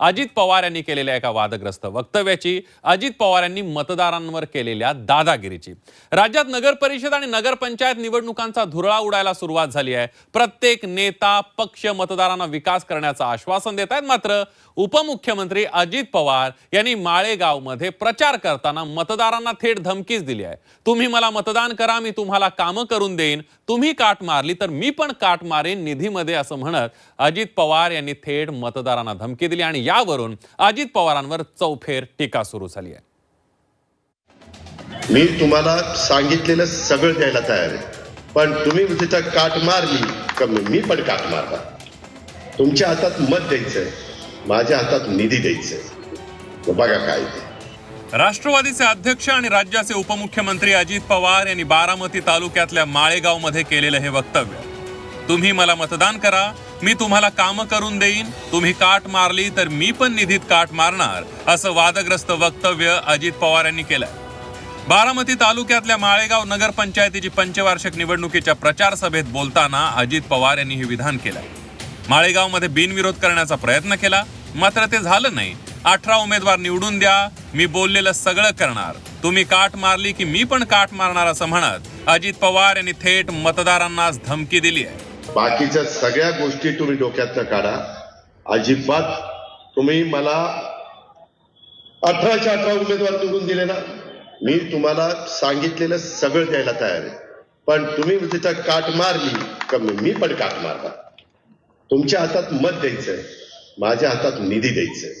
अजित पवार यांनी केलेल्या एका वादग्रस्त वक्तव्याची अजित पवार यांनी मतदारांवर केलेल्या दादागिरीची. राज्यात नगर परिषद आणि नगरपंचायत निवडणुकांचा धुरळा उडायला सुरुवात झाली आहे. प्रत्येक नेता पक्ष मतदारांना विकास करण्याचं आश्वासन देत आहेत. मात्र उपमुख्यमंत्री अजित पवार यांनी माळेगावमध्ये प्रचार करताना मतदारांना थेट धमकीच दिली आहे. तुम्ही मला मतदान करा मी तुम्हाला कामं करून देईन. तुम्ही काट मारली तर मी पण काट मारेन निधीमध्ये असं म्हणत अजित पवार यांनी थेट मतदारांना धमकी दिली आणि यावरून अजित पवारांवर चौफेर टीका सुरू झाली आहे. मी तुम्हाला सांगितलेलं सगळं द्यायला तयार आहे. पण तुम्ही तिथं काट मारली का मी पण काट मारला तुमच्या हातात मत द्यायचंय. माझ्या हातात निधी द्यायचंय. बघा काय ते. राष्ट्रवादीचे अध्यक्ष आणि राज्याचे उपमुख्यमंत्री अजित पवार यांनी बारामती तालुक्यातल्या माळेगावमध्ये केलेलं हे वक्तव्य. तुम्ही मला मतदान करा. मी तुम्हाला कामं करून देईन. तुम्ही काट मारली तर मी पण निधीत काट मारणार असं वादग्रस्त वक्तव्य अजित पवार यांनी केलंय. बारामती तालुक्यातल्या माळेगाव नगरपंचायतीची पंचवार्षिक निवडणुकीच्या प्रचार सभेत बोलताना अजित पवार यांनी हे विधान केलंय. माळेगावमध्ये बिनविरोध करण्याचा प्रयत्न केला मात्र ते झालं नाही. अठरा उमेदवार निवडून द्या मी बोललेलं सगळं करणार. तुम्ही काट मारली की मी पण काट मारणार असं म्हणत अजित पवार यांनी थेट मतदारांनाच धमकी दिली आहे. बाकीच्या सगळ्या गोष्टी तुम्ही डोक्यातनं काढा. अजिबात तुम्ही मला अठराच्या अठरा उमेदवार निवडून दिले ना मी तुम्हाला सांगितलेलं सगळं द्यायला तयार आहे. पण तुम्ही तिथं काट मारली कमी मी पण काट मारला तुमच्या हातात मत द्यायचंय. माझ्या हातात निधी द्यायचंय.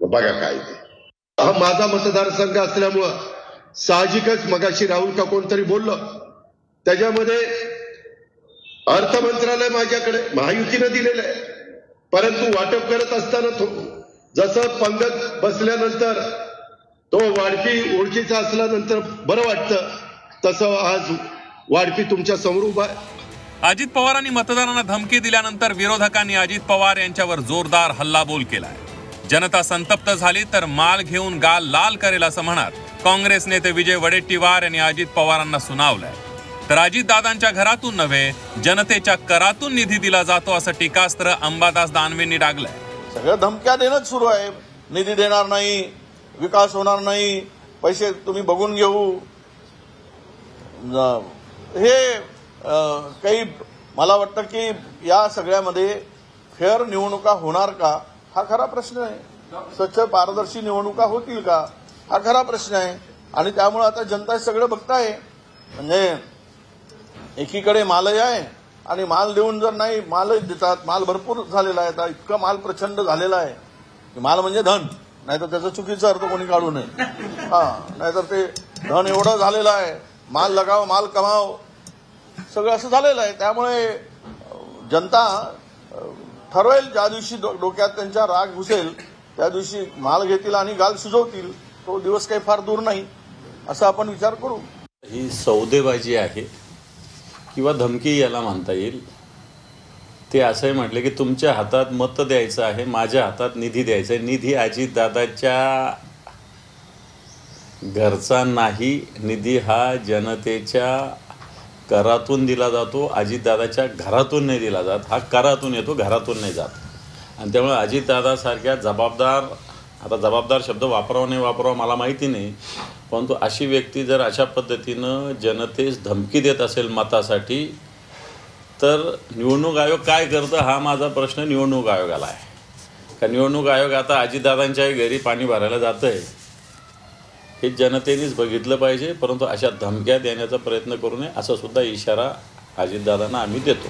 बघा काय ते. हा माझा मतदारसंघ असल्यामुळं साहजिकच मगाशी राहुल का कोणतरी बोललं. त्याच्यामध्ये अर्थ मंत्रालय माझ्याकडे महायुतीनं दिलेलं आहे. परंतु वाटप करत असताना जसं पंगत बसल्यानंतर तो वाढपी ओळखीचा असल्यानंतर बरं वाटतं तसं आज वाढपी तुमच्यासमोर उभा आहे. अजित पवारांनी मतदारांना धमकी दिल्यानंतर विरोधकांनी अजित पवार यांच्यावर जोरदार हल्लाबोल केलाय. जनता संतप्त झाली तर माल घेऊन गाल लाल करेल असं म्हणत काँग्रेस नेते विजय वडेट्टीवार यांनी अजित पवारांना सुनावलंय. तर घरातून नव्हे जनतेच्या करातून निधी दिला जातो असं टीकास्त्र अंबादास दानवेंनी डागलंय. सगळ्या धमक्या देणंच सुरू आहे. निधी देणार नाही विकास होणार नाही पैसे तुम्ही बघून घेऊ. हे काही मला वाटतं की या सगळ्यामध्ये फेअर निवडणुका होणार का हा खरा प्रश्न आहे. स्वच्छ पारदर्शी निवडणुका होतील का हा खरा प्रश्न आहे. आणि त्यामुळे आता जनता सगळं बघताय. म्हणजे एकीकडे मालही आहे आणि माल देऊन जर नाही मालही देतात माल भरपूर झालेला आहे आता इतका माल प्रचंड झालेला आहे माल म्हणजे धन. नाहीतर त्याचा चुकीचा अर्थ कोणी काढू नये. हा नाहीतर ते धन एवढं झालेलं आहे माल लगाव माल कमाव सगळं असं झालेलं आहे. त्यामुळे जनता ठरवेल ज्या दिवशी डो- डोक्यात त्यांच्या राग घुसेल त्या दिवशी माल घेतील आणि गाल सुजवतील तो दिवस काही फार दूर नाही असं आपण विचार करू. ही सौदेबाजी आहे. किंवा धमकी याला म्हणता येईल? ते असंही म्हटले की तुमच्या हातात मत द्यायचं आहे माझ्या हातात निधी द्यायचा आहे. निधी अजितदादाच्या घरचा नाही. निधी हा जनतेच्या करातून दिला जातो. अजितदादाच्या घरातून नाही दिला जात. हा करातून येतो घरातून नाही जात. आणि त्यामुळे अजितदादासारख्या जबाबदार आता जबाबदार शब्द वापरावा नाही वापरावा मला माहिती नाही. परंतु अशी व्यक्ती जर अशा पद्धतीनं जनतेस धमकी देत असेल मतासाठी तर निवडणूक आयोग काय करतं हा माझा प्रश्न निवडणूक आयोगाला आहे. का निवडणूक आयोग आता अजितदादांच्याही घरी पाणी भरायला जातं आहे हे जनतेनेच बघितलं पाहिजे परंतु अशा धमक्या देण्याचा प्रयत्न करू नये असा सुद्धा इशारा अजितदादांना आम्ही देतो.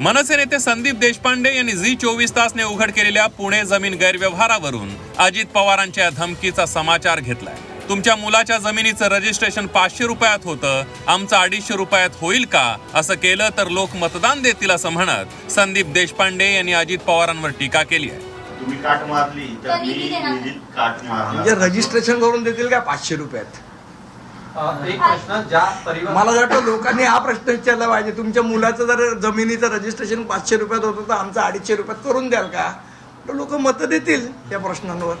मनसे नेते संदीप देशपांडे यांनी झी चोवीस तासने उघड केलेल्या पुणे जमीन गैरव्यवहारावरून अजित पवारांच्या धमकीचा समाचार घेतलाय. तुमच्या मुलाच्या जमिनीचं रजिस्ट्रेशन पाचशे रुपयात होतं आमचं अडीचशे रुपयात होईल का? असं केलं तर लोक मतदान देतील असं म्हणत संदीप देशपांडे यांनी अजित पवारांवर टीका केली आहे. तुम्ही काट मारली तर मी काट म्हणजे रजिस्ट्रेशन करून देतील का पाचशे रुपयात? एक प्रश्न ज्या परिवार मला वाटतं लोकांनी हा प्रश्न विचारला पाहिजे तुमच्या मुलाचं जर जमिनीचं रजिस्ट्रेशन पाचशे रुपयात होतं तर आमचं अडीचशे रुपयात करून द्याल का? तर लोक मतं देतील या प्रश्नांवर.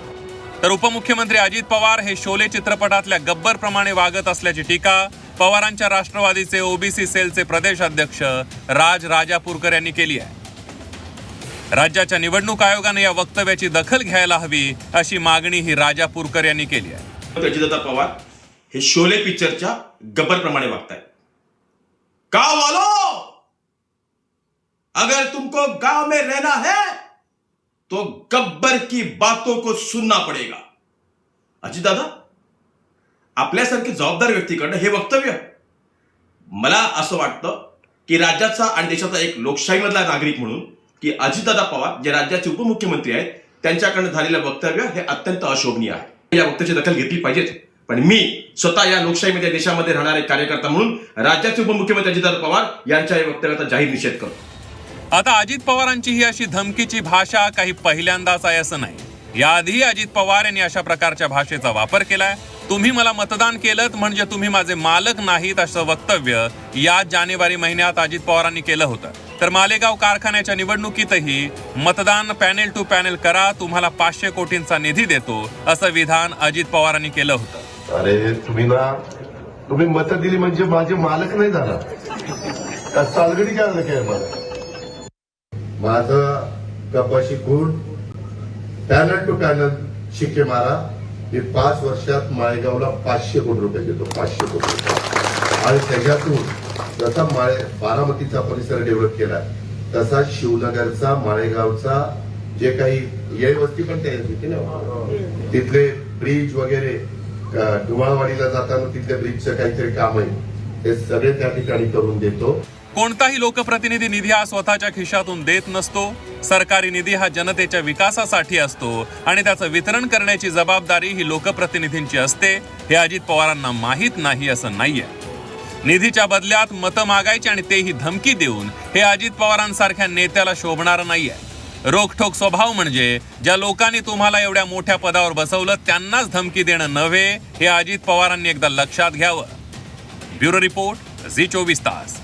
तर उपमुख्यमंत्री अजित पवार हे शोले चित्रपटातल्या गब्बर प्रमाणे वागत असल्याची टीका पवारांच्या राष्ट्रवादीचे ओबीसी सेलचे प्रदेश अध्यक्ष राज राजापूरकर यांनी केली आहे. राज्याच्या निवडणूक आयोगाने या वक्तव्याची दखल घ्यायला हवी अशी मागणी ही राजापूरकर यांनी केली आहे. पवार हे शोले पिक्चरच्या गब्बर प्रमाणे वागताय. गांव वालो अगर तुमको गांव में रहना है तो गब्बर की बातों को सुनना पडेगा। अजित दादा आपल्यासारखे जबाबदार व्यक्तीकडनं हे वक्तव्य मला असं वाटतं की राज्याचा आणि देशाचा एक लोकशाहीमधला नागरिक म्हणून की अजितदादा पवार जे राज्याचे उपमुख्यमंत्री आहेत त्यांच्याकडनं झालेलं वक्तव्य हे अत्यंत अशोभनीय आहे. या वक्तव्याची दखल घेतली पाहिजेत पण मी स्वतः या लोकशाहीमध्ये देशामध्ये राहणारे कार्यकर्ता म्हणून राज्याचे उपमुख्यमंत्री अजितदादा पवार यांच्या या वक्तव्याचा जाहीर निषेध करतो. आता अजित पवारांची ही अशी धमकीची भाषा काही पहिल्यांदाच आहे असं नाही. याआधी अजित पवार यांनी अशा प्रकारच्या भाषेचा वापर केलाय. तुम्ही मला मतदान केलं म्हणजे तुम्ही माझे मालक नाहीत असं वक्तव्य या जानेवारी महिन्यात अजित पवारांनी केलं होतं. तर मालेगाव कारखान्याच्या निवडणुकीतही मतदान पॅनेल टू पॅनेल करा तुम्हाला पाचशे कोटींचा निधी देतो असं विधान अजित पवारांनी केलं होतं. अरे तुम्ही ना तुम्ही मतं दिली म्हणजे माझे मालक नाही झाला. का सालगडी काय काय मला माझं कपाशी गुण पॅनल टू पॅनल शिक्के मारा मी पाच वर्षात माळेगावला पाचशे कोटी रुपये देतो पाचशे कोटी रुपये. आणि त्याच्यातून जसा माळे बारामतीचा परिसर डेव्हलप केला तसा शिवनगरचा माळेगावचा जे काही ये वस्ती पण तयार होती ना? तिथले ब्रिज वगैरे धुमाळवाडीला जाताना तिथल्या ब्रिजचं काहीतरी काम आहे. ते सगळे त्या ठिकाणी करून देतो. कोणताही लोकप्रतिनिधी निधी हा स्वतःच्या खिशातून देत नसतो. सरकारी निधी हा जनतेच्या विकासासाठी असतो आणि त्याचं वितरण करण्याची जबाबदारी ही लोकप्रतिनिधींची असते. हे अजित पवारांना माहीत नाही असं नाहीये. निधीच्या बदल्यात मतं मागायची आणि तेही धमकी देऊन हे अजित पवारांसारख्या नेत्याला शोभणार नाहीये. रोखठोक स्वभाव म्हणजे ज्या लोकांनी तुम्हाला एवढ्या मोठ्या पदावर बसवलं त्यांनाच धमकी देणं नव्हे हे अजित पवारांनी एकदा लक्षात घ्यावं. ब्युरो रिपोर्ट झी चोवीस तास.